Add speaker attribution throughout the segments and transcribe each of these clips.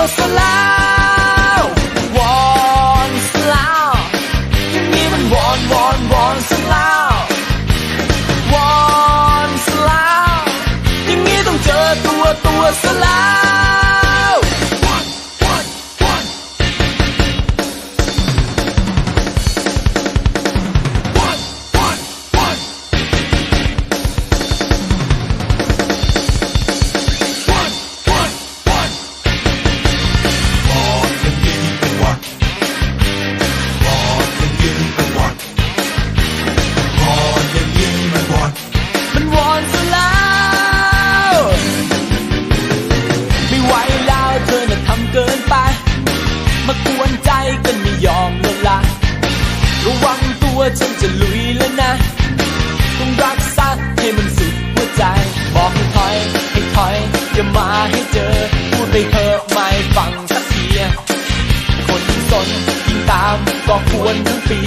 Speaker 1: ตัวตั ฉันจะลุยแล้วนะ ต้องรักษาให้มันสุดหัวใจ บอกให้ถอย ให้ถอย อย่ามาให้เจอ พูดไปเถอะไม่ฟังสักทีคนสนยิ่งตามก็ควรทั้งปี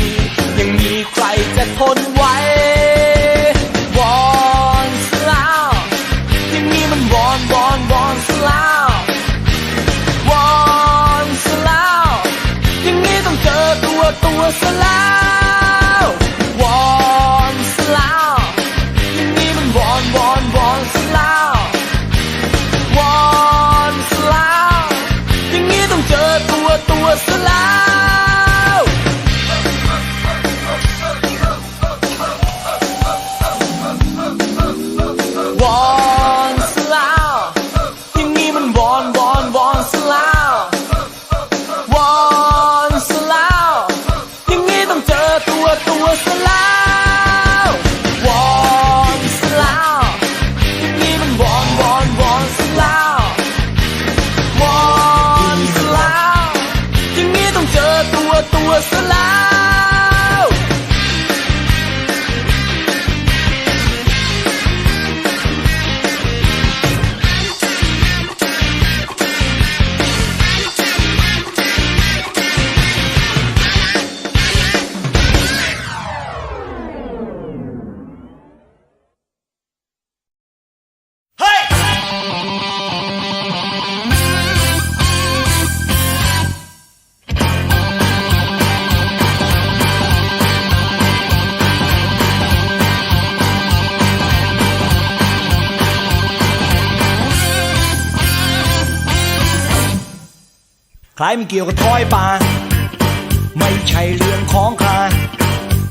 Speaker 1: อย่าง
Speaker 2: ใครมันเกี่ยวกับท้อยปลาไม่ใช่เรื่องของใคร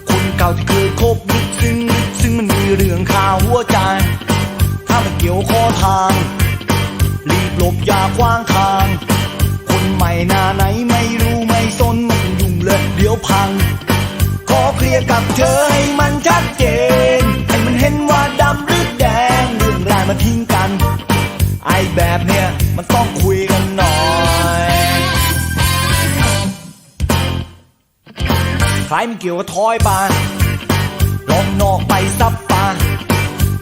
Speaker 2: คนเก่าที่เคยคบลึกซึ้งลึกซึ้งมันมีเรื่องข่าหัวใจ ถ้ามันเกี่ยวข้อทาง รีบหลบอย่าขวางทาง คนใหม่หน้าไหนไม่รู้ไม่สนไมันยุ่งเลยเดี๋ยวพัง ขอเคลียร์กับเธอให้มันชัดเจน ให้มันเห็นว่าดำหรือแดงเรื่องรายมาทิ้งกัน ไอ้แบบเนี้ยมันต้องคุยกันหน่อย ใครมันเกี่ยวกับทอยปลาลองนอกไปซับปลา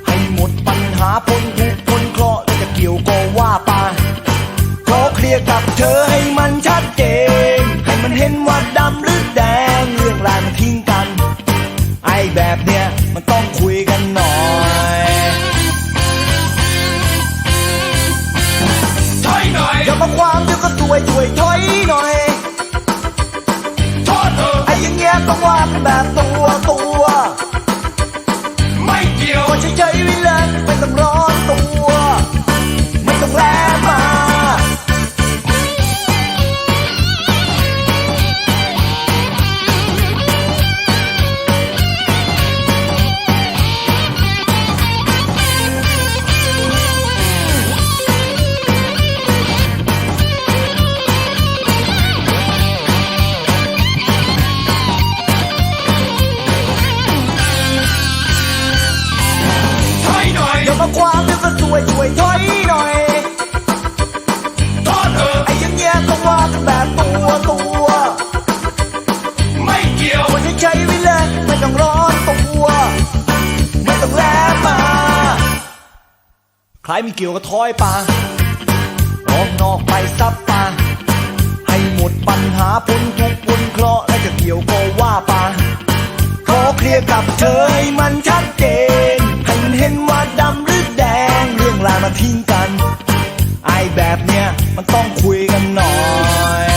Speaker 2: ให้หมดปัญหาพ้นทุกข์พ้นเคราะห์แล้วจะเกี่ยวก็ว่าปลาขอเคลียร์กับเธอให้มันชัดเจนให้มันเห็นว่าดำหรือแดงเรื่องรายมันทิ้งกัน ไอ้แบบเนี้ยมันต้องคุยกันหน่อย
Speaker 3: ถอยหน่อย
Speaker 2: อย่ามาความเดี๋ยวก็ช่วยช่วยถอยหน่อย อ้อย่ วยถอยหน่อย
Speaker 3: โทษเถอะ
Speaker 2: ไอ้ยังแย่ต้องว่ากันแบบตัวตัว
Speaker 3: ไม่เกี่ยว
Speaker 2: คนที่ใจไว้เลยไม่ต้องร้อนตัว ไม่ต้องแลมา
Speaker 3: ใค
Speaker 4: รมีเกี่ยวก็ถอยปาออกนอกไปซับปาให้หมดปัญหาพ้นทุกพ้นเคราะห์และจะเกี่ยวก็ว่าปาขอเคลียร์กับเธอให้มันชัดเจนให้เห็นว่าดำ พิงกัน ไอแบบเนี้ยมันต้องคุยกันหน่อย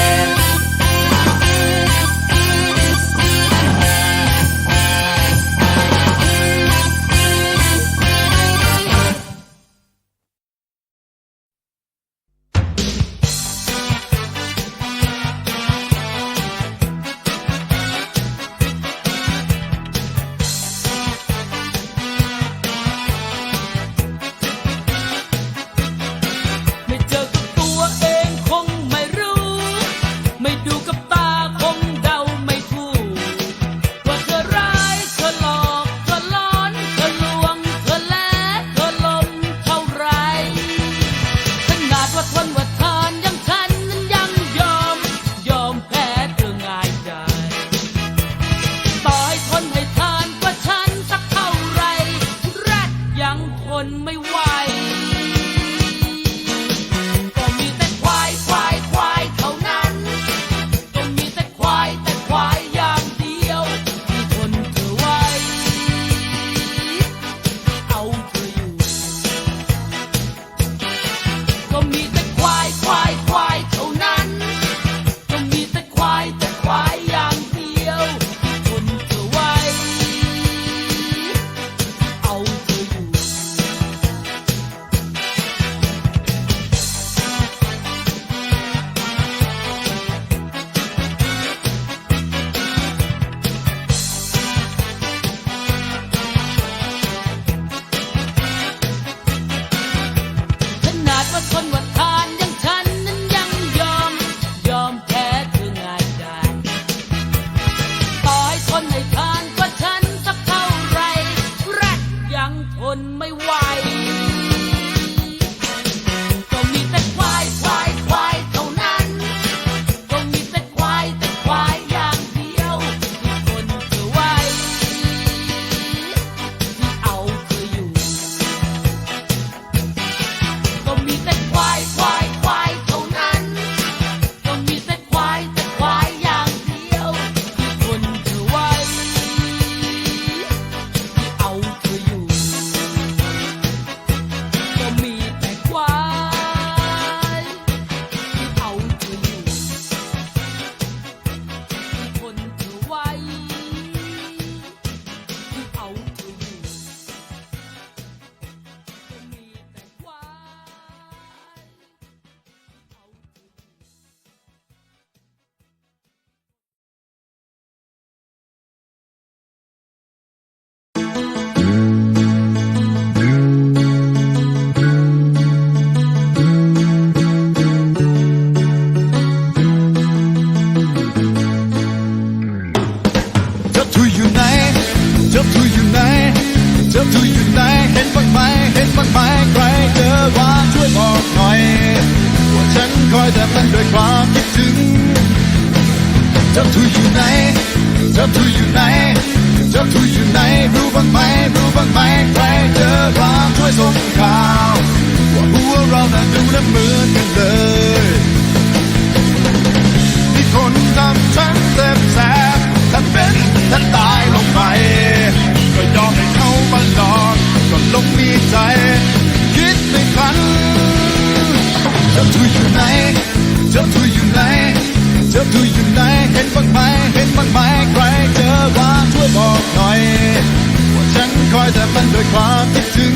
Speaker 1: เธอเป็นด้วยความคิดถึง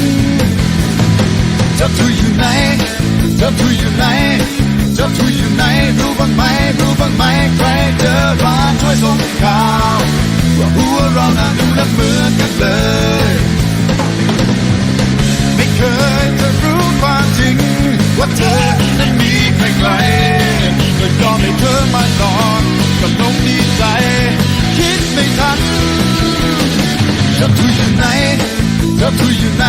Speaker 1: เธอทูอยู่ไหนเธอทูอยู่ไหนเธอทูอยู่
Speaker 4: ไหนรู้บ้างไหมรู้บ้างไหมใครเจอร้านช่วยส่งข่าวว่าหัวเราน้าดูและเหมือนกันเลย ไม่เคยจะรู้ความจริง ว่าเธอนั้นมีใครไกลเลยก็ไม่เธอมาหลอกกับนงดีใจ คิดไม่ทัน เธอทุย
Speaker 5: อยู่ไหน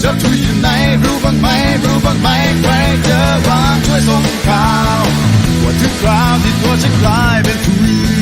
Speaker 5: เธอทุยอยู่ไหนรู้บ้างไหมรู้บ้างไหมใครเจอบ้างช่วยส่งข่าวว่าทุก
Speaker 6: คราวที่ตัวฉันกลายเป็นทุย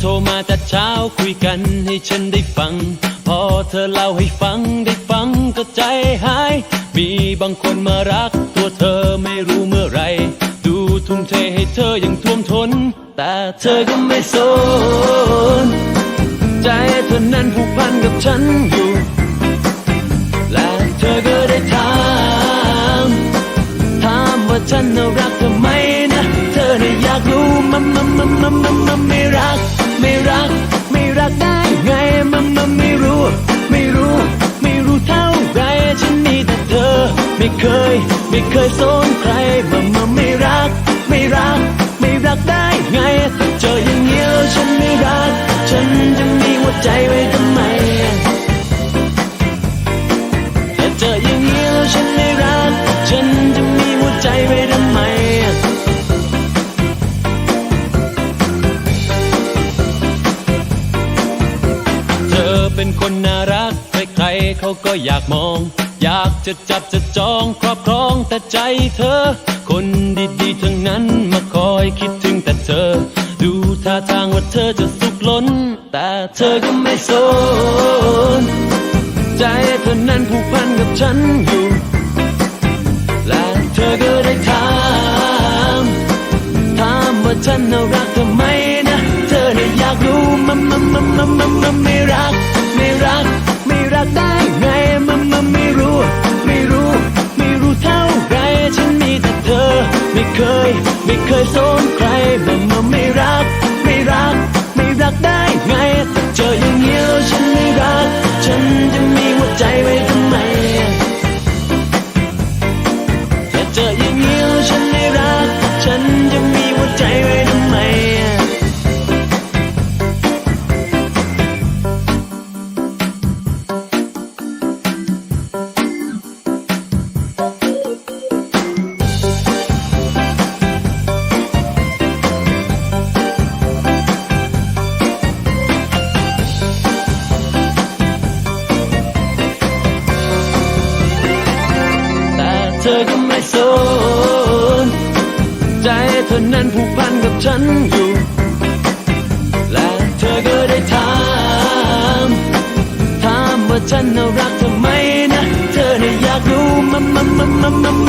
Speaker 1: โทรมาแต่เช้าคุยกันให้ฉันได้ฟัง พอเธอเล่าให้ฟังได้ฟังก็ใจหาย มีบางคนมารักตัวเธอไม่รู้เมื่อไร ดูทุ่มเทให้เธออย่างท่วมทนนแต่เธอก็ไม่สน ใจเธอนั้นผูกพันกับฉันอยู่ และเธอก็ได้ถาม ถามว่าฉันรักเธอ ไม่รัก ไม่รักได้ไงมันมันไม่รู้ ไม่รู้ ไม่รู้เท่าไรฉันมีแต่เธอ ไม่เคย ไม่เคยสนใครมันมันไม่รัก ไม่รัก ไม่รักได้ไงเจออย่างเงี้ยฉันไม่รัก ฉันจะมีหัวใจไว้ทำไม เป็นคนน่ารัก ใครๆเขาก็อยากมอง อยากจะจับจะจองครอบครองแต่ใจเธอ คนดีๆทั้งนั้นมาคอยคิดถึงแต่เธอ ดูท่าทางว่าเธอจะสุขล้น แต่เธอก็ไม่สนใจเธอนั้นผูกพันกับฉันอยู่ และเธอก็ได้ถามถามว่าฉันน่ารักเธอไหมนะ เธอเนี่ยอยากรู้มันมันมันมันมันมัมไม่รัก ไม่เคยสนใครมัน มัน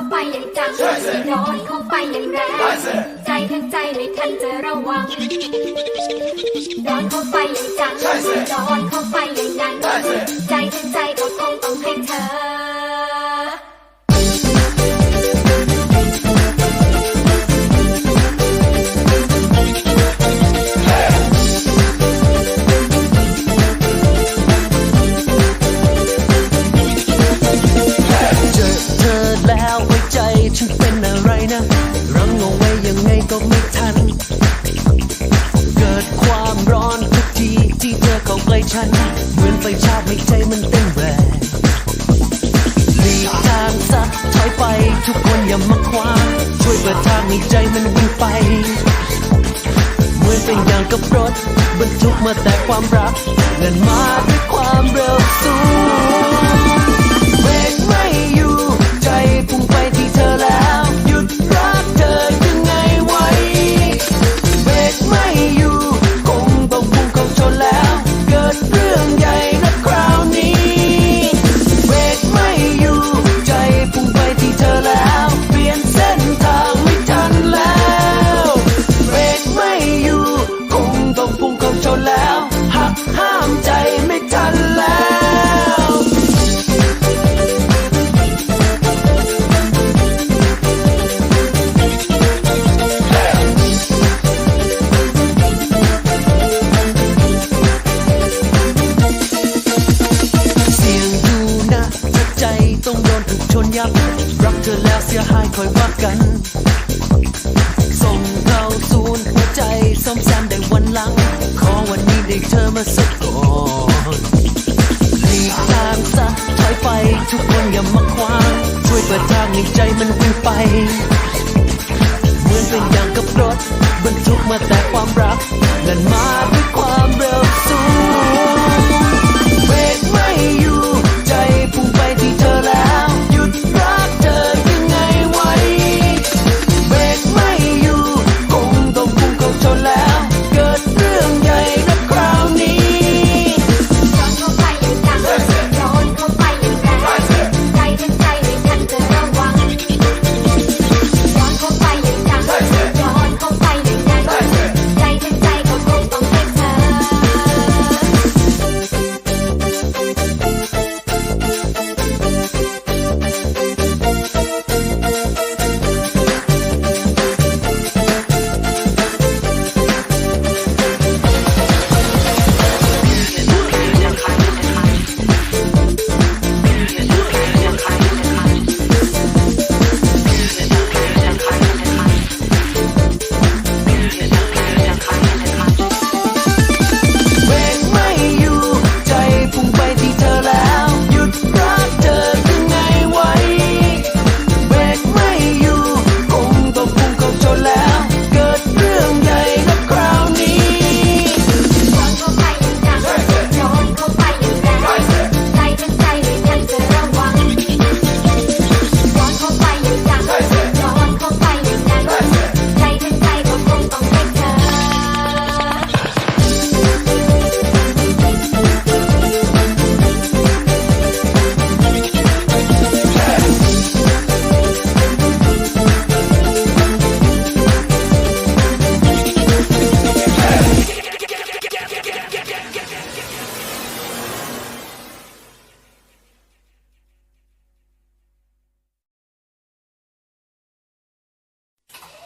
Speaker 1: าไป
Speaker 7: อย่างจังโดนเข้าไปอย่างแรงใจทั้งใจเลยท่านจะระวังโอนเข้าไปอย่างจังโดนเข้าไปอย่างนั้นใจทั้งใจก็คงต้องให้เธอ
Speaker 1: กับรถบรรทุกมาแต่ความรักเงินมา